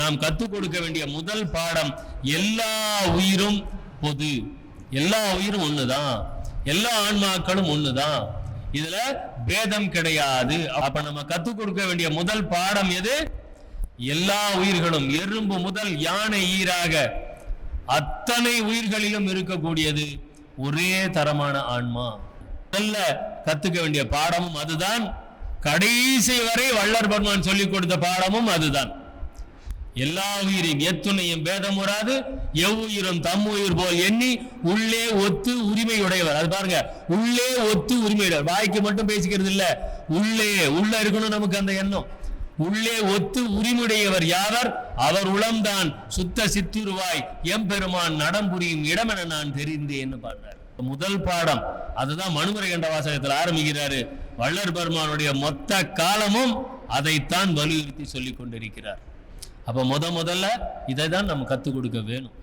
நாம் கற்றுக் கொடுக்க வேண்டிய முதல் பாடம் எல்லா உயிரும் பொது. எல்லா உயிரும் ஒண்ணுதான். எல்லா ஆன்மாக்களும் ஒண்ணுதான். இதுல பேதம் கிடையாது. அப்ப நம்ம கற்றுக் கொடுக்க வேண்டிய முதல் பாடம் எது? எல்லா உயிர்களும் எறும்பு முதல் யானை ஈராக அத்தனை உயிர்களிலும் இருக்கக்கூடியது ஒரே தரமான ஆன்மா. நல்ல கத்துக்க வேண்டிய பாடமும் அதுதான். கடைசி வரை வள்ளர் பகவான் சொல்லிக் கொடுத்த பாடமும் அதுதான். எல்லா உயிரின் எத்துணையும் பேதம் வராது எவ்வுயிரும் தம் உயிர் போல் எண்ணி உள்ளே ஒத்து உரிமையுடையவர். அது பாருங்க உள்ளே ஒத்து உரிமையுடையவர். வாய்க்கு மட்டும் பேசிக்கிறது இல்ல உள்ளே உள்ள இருக்கணும் நமக்கு அந்த எண்ணம். உள்ளே ஒத்து உரிமையுடையவர் யாவர்? அவர் உளம்தான் சுத்த சித்துருவாய். எம்பெருமான் நடம்புரியும் என நான் தெரிந்தேன்னு பாடுறார். முதல் பாடம் அதுதான் மனுமுறை கண்ட வாசகத்தில் ஆரம்பிக்கிறாரு. வள்ளர் பெருமானுடைய மொத்த காலமும் அதைத்தான் வலியுறுத்தி சொல்லிக் கொண்டிருக்கிறார். அப்போ முத முதல்ல இதை தான் நம்ம கத்துக் கொடுக்க வேணும்.